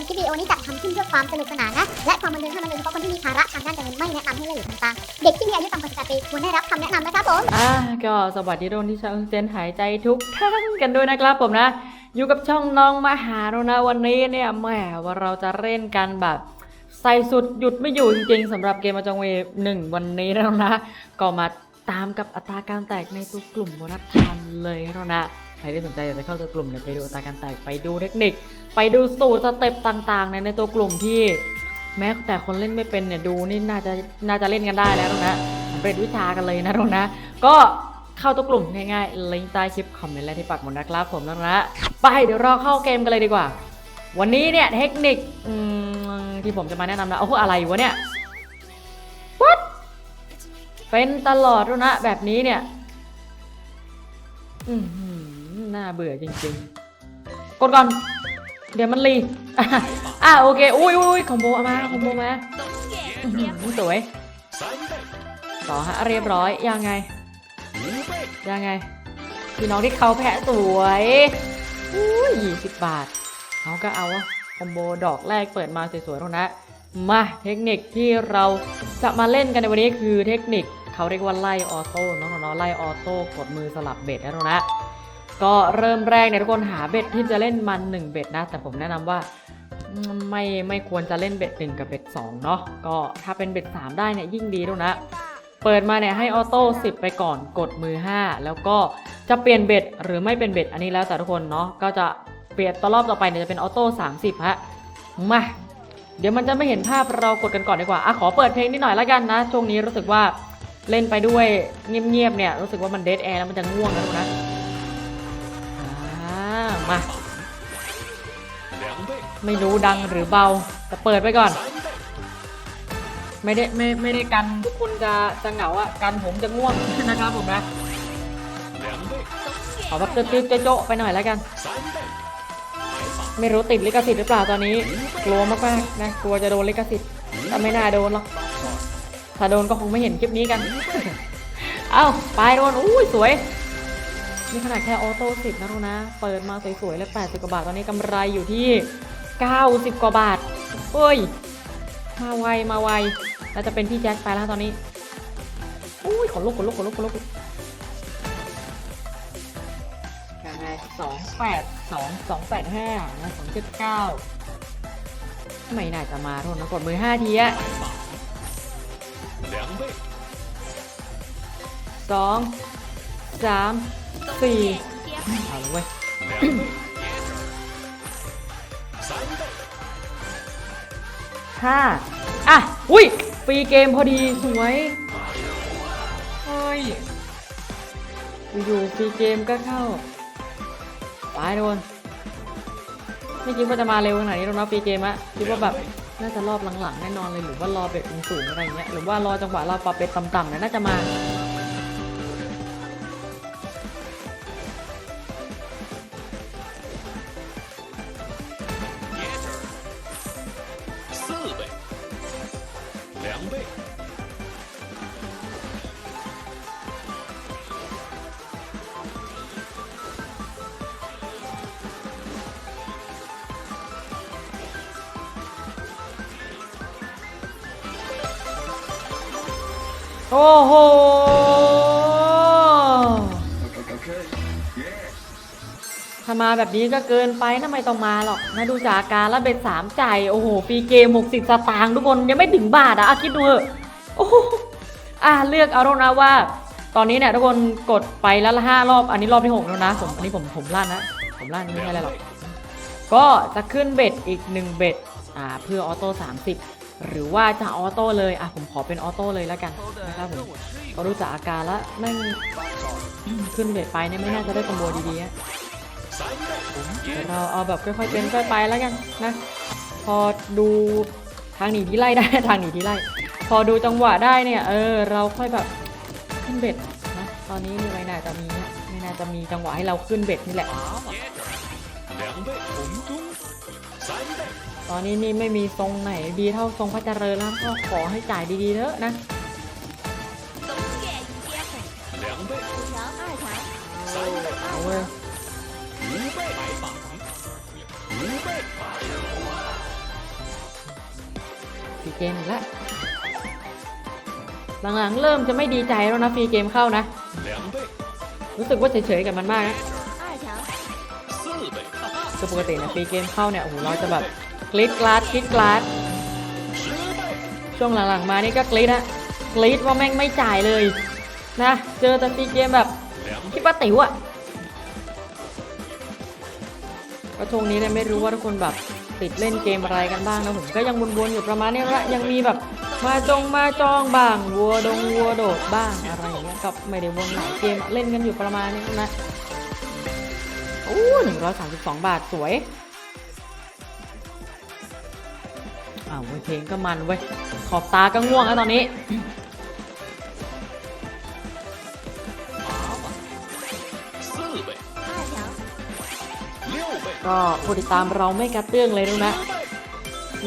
มคลิปวิดีโอนี้จัดทำขึ้นเพื่อความสนุกสนานนะ และความบันเทิงเท่านั้นโดยเฉพาะคนที่มีภาระทางด้านการเงินไม่แนะนำให้เล่นหรือทำตามเด็กที่มีอายุต่ำกว่า18ปีควรได้รับคำแนะนำนะครับผม อ่าก็สวัสดีทุกคนที่ช้ออกซิเจนหายใจทุกท่านกันด้วยนะครับผมนะ อยู่กับช่องน้องมหาโรนะวันนี้เนี่ยแหมว่าเราจะเล่นกันแบบใส่สุดหยุดไม่อยู่จริงๆสำหรับเกมมาจองเวหนึ่งวันนี้นะนะ ก็มาตามกับอัตราการแตกในตัวกลุ่มโบนัสทันเลยนะนะ ใครที่สนใจอยากจะเข้าตัวกลุ่มเนี่ยไปดูตาการแตกไปดูเทคนิค ไปดูสูตรสเต็ปต่างๆในในตัวกลุ่มที่แม้แต่คนเล่นไม่เป็นเนี่ยดูนี่น่าจะน่าจะเล่นกันได้แล้วนะสำเร็จวิชากันเลยนะทุกนะก็เข้าตัวกลุ่มง่ายๆลิงก์ใต้คลิปคอมเมนต์และที่ปักหมดนะครับผมนะนะไปเดี๋ยวเราเข้าเกมกันเลยดีกว่า วันนี้เนี่ยเทคนิคที่ผมจะมาแนะนำนะโอ้โหอะไรวะเนี่ย What เป็นตลอดนะแบบนี้เนี่ยอื น่าเบื่อจริงๆ กดก่อน เดี๋ยวมันรีอะโอเคอุ้ยอุ้ยคอมโบมาคอมโบมาสวยต่อฮะเรียบร้อยยังไง ยังไงพี่น้องที่เขาแพะสวยอุ้ยยี่สิบบาทเขาก็เอาคอมโบดอกแรกเปิดมาสวยๆตรงนะมาเทคนิคที่เราจะมาเล่นกันในวันนี้คือเทคนิคเขาเรียกว่าไล่ออโต้นาะเนาะไล่ออโต้กดมือสลับเบ็ดนะตรงนะ ก็เริ่มแรกเนี่ยทุกคนหาเบ็ดที่จะเล่นมัน 1 เบ็ดนะ แต่ผมแนะนำว่าไม่ไม่ควรจะเล่นเบ็ด1กับเบ็ด2เนาะก็ถ้าเป็นเบ็ด3ได้เนี่ยยิ่งดีด้วยนะเปิดมาเนี่ยให้ออโต้10 ไปก่อนกดมือ 5 แล้วก็จะเปลี่ยนเบ็ดหรือไม่เป็นเบ็ดอันนี้แล้วแต่ทุกคนเนาะก็จะเปลี่ยนตอนรอบต่อไปเนี่ยจะเป็นออโต้30ฮะมาเดี๋ยวมันจะไม่เห็นภาพเรากดกันก่อนดีกว่าอะขอเปิดเพลงนิดหน่อยล้วกันนะช่วงนี้รู้สึกว่าเล่นไปด้วยเงียบๆเนี่ยรู้สึกว่ามันเดดแอร์แล้วมันจะง่วงนะทุกคนนะ มา ไม่รู้ดังหรือเบา แต่เปิดไปก่อน ไม่ได้ไม่ไม่ได้กันทุกคนจะจะเหงาอะกันผมจะง่วงนะครับผมนะขอแบบตื้อๆโจ๊ะๆไปหน่อยแล้วกัน ไม่รู้ติดลิขสิทธิ์หรือเปล่าตอนนี้ กลัวมากๆนะ กลัวจะโดนลิขสิทธิ์แต่ไม่น่าโดนหรอก ถ้าโดนก็คงไม่เห็นคลิปนี้กัน เอ้า ไปโดนอุ้ยสวย นี่ขนาดแค่ออโต้สิบนะทุกนะ เปิดมาสวยๆแล้ว80กว่าบาท ตอนนี้กำไรอยู่ที่90กว่าบาทเฮ้ย มาไว มาไว แล้วจะเป็นพี่แจ็คไปแล้วตอนนี้อุ้ยขนลุกขนลุกขนลุกขนลุกยังไงสองแปดสองสองแปดห้านะสองเจ็ดเก้าไม่น่าจะมาโทษนะกดมือห้าทีอะสองสาม สี่เอาเลยเว้ยห้าอะ อุ้ยฟรีเกมพอดีสวยเฮ้ยอยู่ฟรีเกมก็เข้าไปโดนไม่คิดว่าจะมาเร็วขนาดนี้หรอกนะฟรีเกมอะคิดว่าแบบน่าจะรอบหลังๆแน่นอนเลยหรือว่ารอเบ็ดสูงๆอะไรเงี้ยหรือว่ารอจังหวะเราปรับเบ็ดต่ำๆเนี่ยน่าจะมา 两倍，โอ้โห ถ้ามาแบบนี้ก็เกินไปนะไม่ต้องมาหรอกนะดูจากอาการแล้วเป็นสามใจโอ้โหฟรีเกม60สตางค์ทุกคนยังไม่ถึงบาทอะอะคิดดูเถอะโอ้อะเลือกเอาแล้วนะว่า ตอนนี้เนี่ยทุกคนกดไปแล้วละห้ารอบอันนี้รอบที่หกแล้วนะผมอันนี้ผมผมลั่นนะผมลั่นไม่ใช่อะไรหรอกก็จะขึ้นเบ็ดอีกหนึ่งเบ็ดอ่าเพื่อออโต้30หรือว่าจะออโต้เลยอะผมขอเป็นออโต้เลยแล้วกันนะครับผมก็รู้จากอาการแล้วแม่งขึ้นเบ็ดไปเนี่ยไม่น่าจะได้คอมโบดีๆอะ เราเอาแบบค่อยๆเป็นค่อยไปแล้วกันนะ พอดูทางหนีที่ไล่ได้ทางหนีที่ไล่ พอดูจังหวะได้เนี่ยเออเราค่อยแบบขึ้นเบ็ดนะตอนนี้มีไม่น่าจะมีไม่น่าจะมีจังหวะให้เราขึ้นเบ็ดนี่แหละตอนนี้นี่ไม่มีทรงไหนดีเท่าทรงพระเจริญแล้วก็ขอให้จ่ายดีๆเถอะนะเอาเว้ย ฟรีเกมแล้วหลังๆเริ่มจะไม่ดีใจแล้วนะฟรีเกมเข้านะ รู้สึกว่าเฉยๆกับมันมากนะคือปกติเนี่ยฟรีเกมเข้าเนี่ยโอ้โหเราจะแบบคลิกกลาสคลิกกลาสช่วงหลังๆมานี่ก็คลิกนะคลิกว่าแม่งไม่จ่ายเลยนะ เจอแต่ฟรีเกมแบบที่ป้าติ๋วอะ ก็ช่วงนี้เนี่ยไม่รู้ว่าทุกคนแบบติดเล่นเกมอะไรกันบ้างนะผมก็ยังวนๆอยู่ประมาณนี้ละยังมีแบบมาจงมาจองบ้างวัวดงวัวโดดบ้างอะไรอย่างเงี้ยก็ไม่ได้วนหลายเกมเล่นกันอยู่ประมาณนี้นะโอ้หนึ่งร้อยสามสิบสองบาทสวยอ้าวเว้ยเพลงก็มันเว้ยขอบตาก็ง่วงแล้วตอนนี้ ก็ผู้ติดตามเราไม่กระเตื้องเลยดูนะ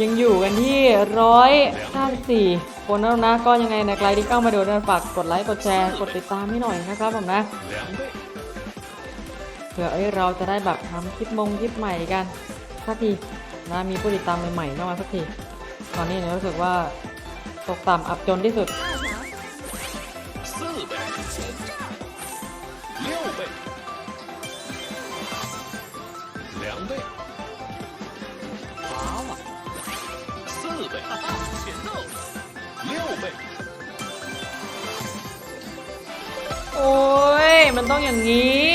ยังอยู่กันที่ร้อยห้าสี่คนแล้วนะ ก็ยังไงนะใครที่เข้ามาดูนะฝากกดไลค์กดแชร์กดติดตามให้หน่อยนะครับผมนะ，เผื่อเอ้ยเราจะได้แบบทำคลิปมงคลิปใหม่กันสักทีนะมีผู้ติดตามใหม่ๆเข้ามาสักทีตอนนี้เนี่ยรู้สึกว่าตกต่ำอับจนที่สุด 两倍，八万，四倍，哈哈，捡到了，六倍， โอ้ย มันต้องอย่างนี้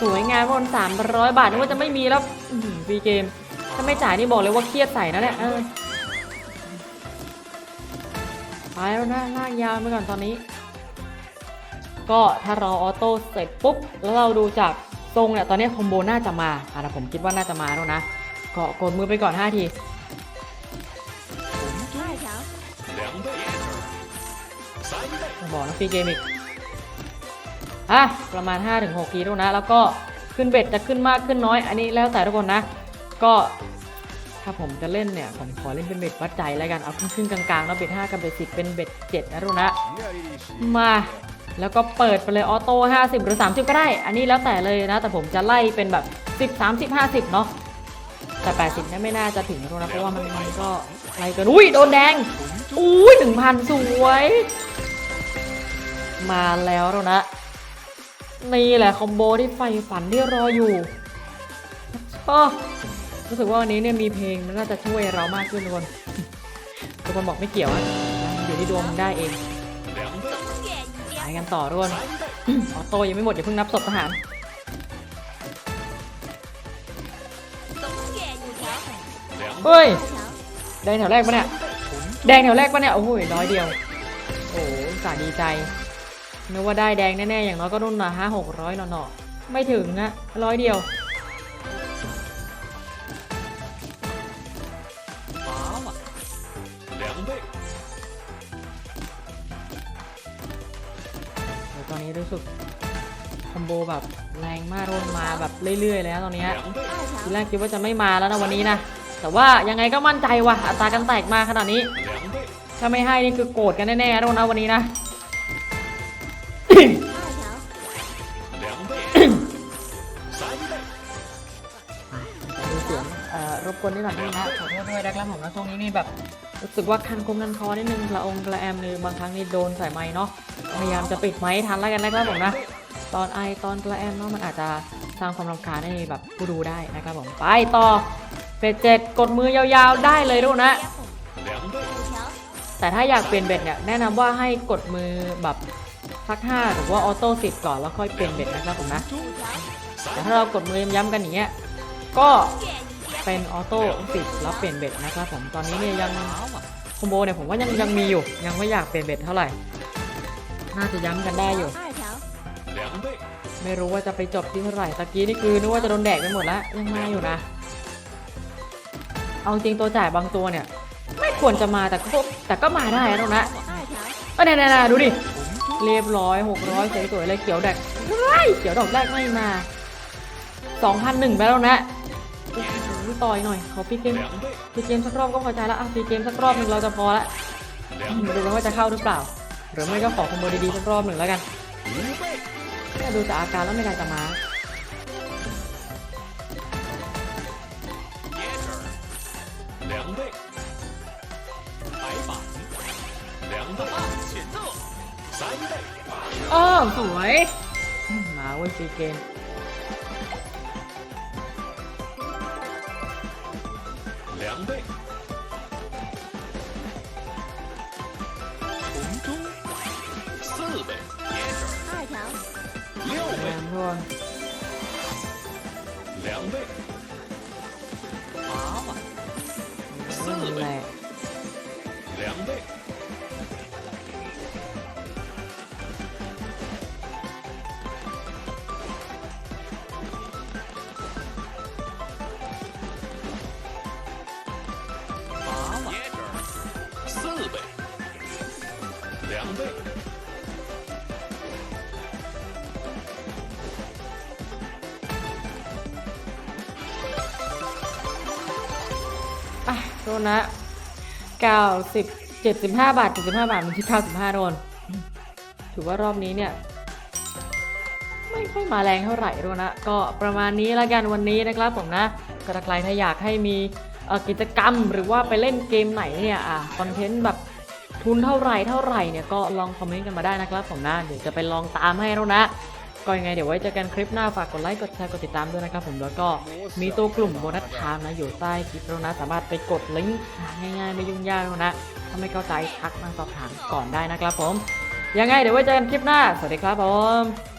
สวยงามบน300 บาทนึกว่าจะไม่มีแล้วอื้อหือฟรีเกม ถ้าไม่จ่ายนี่บอกเลยว่าเครียดใส่นะเนี่ยเออไปแล้วนะลากยาวไปก่อนตอนนี้ ก็ถ้ารอออโต้เสร็จปุ๊บ แล้วเราดูจาก ทรงเนี่ยตอนนี้คอมโบน่าจะมาอะแต่ผมคิดว่าน่าจะมาแล้วนะเกาะกดมือไปก่อน 5 ทีบอกนะฟีเกมอีกอะประมาณ 5-6 ทีแล้วนะ แล้วก็ขึ้นเบ็ดจะขึ้นมากขึ้นน้อย อันนี้แล้วแต่ทุกคนนะ ก็ถ้าผมจะเล่นเนี่ย ผมขอเล่นเป็นเบ็ดวัดใจแล้วกัน เอาครึ่งกลางๆแล้วเบ็ด5กับเบ็ด10 เป็นเบ็ด7นะทุกนะ มา แล้วก็เปิดไปเลยออโต้50 หรือ 30 ก็ได้ อันนี้แล้วแต่เลยนะ แต่ผมจะไล่เป็นแบบ 10 30 50 เนาะแต่ 80นี่ไม่น่าจะถึงนะทุกคนเพราะว่ามันมันก็ไล่กินอุ้ยโดนแดงอุ้ย1,000สวย มาแล้วแล้วนะนี่แหละคอมโบที่ไฟฝันที่รออยู่โอ้รู้สึกว่าวันนี้เนี่ยมีเพลงมันน่าจะช่วยเรามากขึ้นทุกคนทุกคนบอกไม่เกี่ยวอะอยู่ที่ดวงมึงได้เอง，ายกันต่อร่วนออโต้ยังไม่หมดอย่าเพิ่งนับศพทหารเฮ้ยแดงแถวแรกปะเนี่ยแดงแถวแรกปะเนี่ยโอ้ยร้อยเดียว โอ้สาดีใจนึกว่าได้แดงแน่ๆอย่างน้อยก็รุ่นละห้าหกร้อยหน่อๆไม่ถึงอะร้อยเดียว อนนี้รู้สึกคอมโบแบบแรงมากโดนมาแบบเรื่อยๆแล้วตอนนี้ทีแรกคิดว่าจะไม่มาแล้วนะวันนี้นะแต่ว่ายังไงก็มั่นใจว่ะอัตรากันแตกมาขนาดนี้ ถ้าไม่ให้นี่คือโกรธกันแน่ๆทุกคนนะวันนี้นะรบกวนนิดหน่อยนะขอโทษด้วยนะครับผมนะช่วงนี้นี่แบบ รู้สึกว่าคันคมคันคอนิดนึงกระองกระแอมเลยบางครั้งนี่โดนใส่ไม้เนาะพยายามจะปิดไม้ให้ทันแล้วกันนะครับผมนะ ตอนไอตอนกระแอมเนาะมันอาจจะสร้างความรำคาญให้แบบผู้ดูได้นะครับผมไปต่อเฟสเจ็ดกดมือยาวๆได้เลยทุกคนะ，แต่ถ้าอยากเปลี่ยนเบ็ดเนี่ยแนะนำว่าให้กดมือแบบสักห้าหรือว่าออโต้สิบก่อนแล้วค่อยเปลี่ยนเบ็ดนะครับผมนะแต่ถ้าเรากดมือย้ำๆกันอย่างเงี้ยก็ เป็นออโต้สิบแล้วเปลี่ยนเบ็ดนะครับผมตอนนี้เนี่ยยังคอมโบเนี่ยผมว่ายังยังมีอยู่ ยังไม่อยากเปลี่ยนเบ็ดเท่าไหร่ น่าจะย้ำกันได้อยู่两倍，ไม่รู้ว่าจะไปจบที่เท่าไหร่ตะกี้นี่คือนึกว่าจะโดนแดกไปหมดแล้วยังมาอยู่นะ เอาจริงตัวจ่ายบางตัวเนี่ย ไม่ควรจะมาแต่ก็แต่ก็มาได้นะตรงนะเออเนี่ยเนี่ยๆๆดูดิเรียบร้อยหกร้อยสวยๆเลยเขียวแดกไม่เขียวดอกแรกไม่มาสองพันหนึ่งไปแล้วนะ พี่ต่อยหน่อยเขาปีเกมปีเกมสักรอบก็พอใจและอะปีเกมสักรอบหนึ่งเราจะพอละมาดูกันว่าจะเข้าหรือเปล่า หรือไม่ก็ขอคอมโบดีๆสักรอบหนึ่งแล้วกันเนี่ยดูจากอาการแล้วไม่น่าจะมาอ้อสวย มาเว้ยซีเกม 两倍。红中四倍。二条。六倍。两个。两倍。娃娃。四倍。两倍。 โดนนะ90 75บเจ็ดสิบห้าบาท75บห้าบาท มันที่95โดน ถือว่ารอบนี้เนี่ย ไม่ค่อยมาแรงเท่าไหร่โดนนะก็ประมาณนี้แล้วกันวันนี้นะครับผมนะก็ถ้าใครถ้าอยากให้มีกิจกรรมหรือว่าไปเล่นเกมไหนเนี่ยอะคอนเทนต์แบบทุนเท่าไหร่เท่าไหร่เนี่ยก็ลองคอมเมนต์กันมาได้นะครับผมนะ เดี๋ยวจะไปลองตามให้แล้วนะ ก็ยังไงเดี๋ยวไว้เจอกันคลิปหน้าฝากกดไลค์กดแชร์กดติดตามด้วยนะครับผมแล้วก็มีตัวกลุ่มโบนัสไทม์นะอยู่ใต้คลิปแล้วนะสามารถไปกดลิงก์ง่ายๆไม่ยุ่งยากแล้วนะถ้าไม่เข้าใจทักมาสอบถามก่อนได้นะครับผมยังไงเดี๋ยวไว้เจอกันคลิปหน้าสวัสดีครับผม